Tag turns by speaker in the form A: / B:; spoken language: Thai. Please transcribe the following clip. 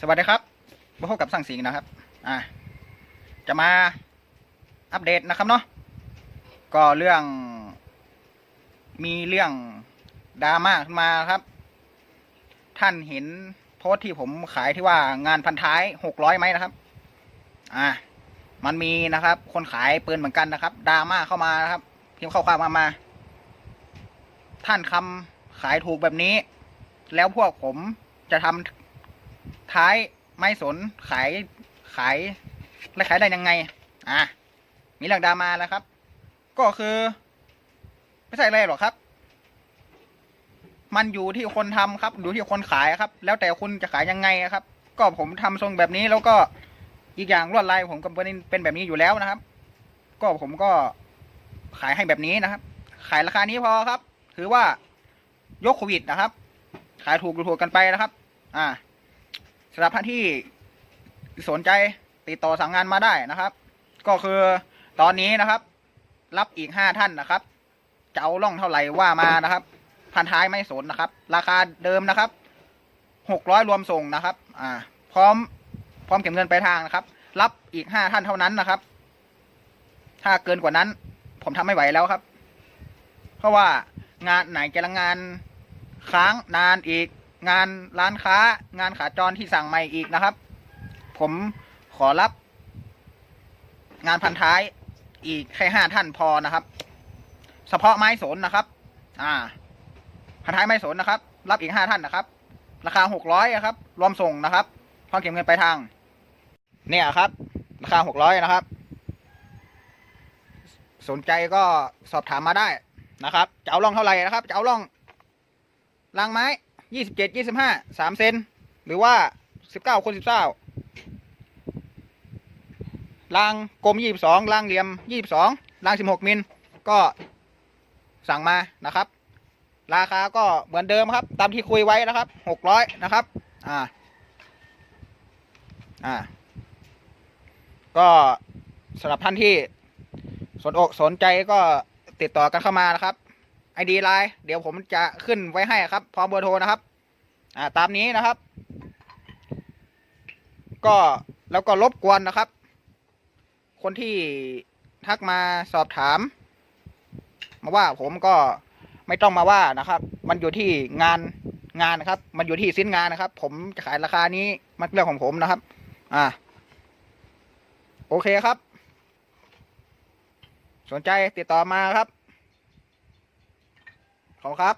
A: สวัสดีครับมาพบกับสั่งสิงนะครับ อ่า จะมาอัปเดตนะครับเนาะ ก็เรื่อง มีเรื่องดราม่าขึ้นมาครับ ท่านเห็นโพสต์ที่ผมขายที่ว่างานพันท้ายหกร้อยไหมนะครับ อ่า มันมีนะครับ คนขายปืนเหมือนกันนะครับดราม่าเข้ามานะครับพิมพ์ข้อความมามา ท่านคำขายถูกแบบนี้ แล้วพวกผมจะทำ ท้ายไม่สนขายขายและขายได้ยังไง อะ มีเรื่องดราม่าแล้วครับ ก็คือ ไม่ใช่อะไรหรอกครับ มันอยู่ที่คนทำครับอยู่ที่คนขายครับ แล้วแต่คุณจะขายยังไงครับ ก็ผมทำทรงแบบนี้แล้วก็อีกอย่างลวดลายผมก็เป็นเป็นแบบนี้อยู่แล้วนะครับ ก็ผมก็ขายให้แบบนี้นะครับ ขายราคานี้พอครับ ถือว่ายกโควิดนะครับ ขายถูกถูกกันไปนะครับ อ่า สำหรับท่านที่สนใจติดต่อสั่งงานมาได้นะครับ ก็คือตอนนี้นะครับ รับอีกห้าท่านนะครับจะเอาล่องเท่าไหร่ว่ามานะครับ พันท้ายไม่สนนะครับ ราคาเดิมนะครับหกร้อยรวมส่งนะครับ อ่า พร้อม พร้อมเก็บเงินไปลายทางนะครับ รับอีกห้าท่านเท่านั้นนะครับ ถ้าเกินกว่านั้น ผมทำไม่ไหวแล้วครับ เพราะว่างานไหนจะละงานค้างนานอีก งานร้านค้างานขาจรที่สั่งใหม่อีกนะครับ ผมขอรับ งานพันท้ายอีกแค่ห้าท่านพอนะครับเฉพาะไม้สนนะครับ อ่า พันท้ายไม้สนนะครับ รับอีกห้าท่านนะครับ ราคาหกร้อยครับ รวมส่งนะครับพร้อมเก็บเงินไปทาง เนี่ยครับ ราคาหกร้อยนะครับ สนใจก็สอบถามมาได้นะครับ จะเอาล่องเท่าไหร่นะครับ จะเอาล่องรางไม้ ยี่สิบเจ็ดยี่สิบห้าสามเซนหรือว่าสิบเก้าคนสิบเก้ารางกลมยี่สิบสองรางเหลี่ยมยี่สิบสองรางสิบหกมิลก็สั่งมานะครับ ราคาก็เหมือนเดิมครับ ตามที่คุยไว้นะครับหกร้อยนะครับ อ่า อ่า ก็สำหรับท่านที่สนอกสนใจก็ติดต่อกันเข้ามานะครับ ไอดีไลน์เดี๋ยวผมจะขึ้นไว้ให้ครับ พร้อมเบอร์โทรนะครับ อ่าตามนี้นะครับ ก็แล้วก็รบกวนนะครับ คนที่ทักมาสอบถาม มาว่าผมก็ไม่ต้องมาว่านะครับ มันอยู่ที่งานงานนะครับ มันอยู่ที่สิ้นงานนะครับ ผมจะขายราคานี้มันเรื่องของผมนะครับ อ่า โอเคครับ สนใจติดต่อมาครับ ขอครับ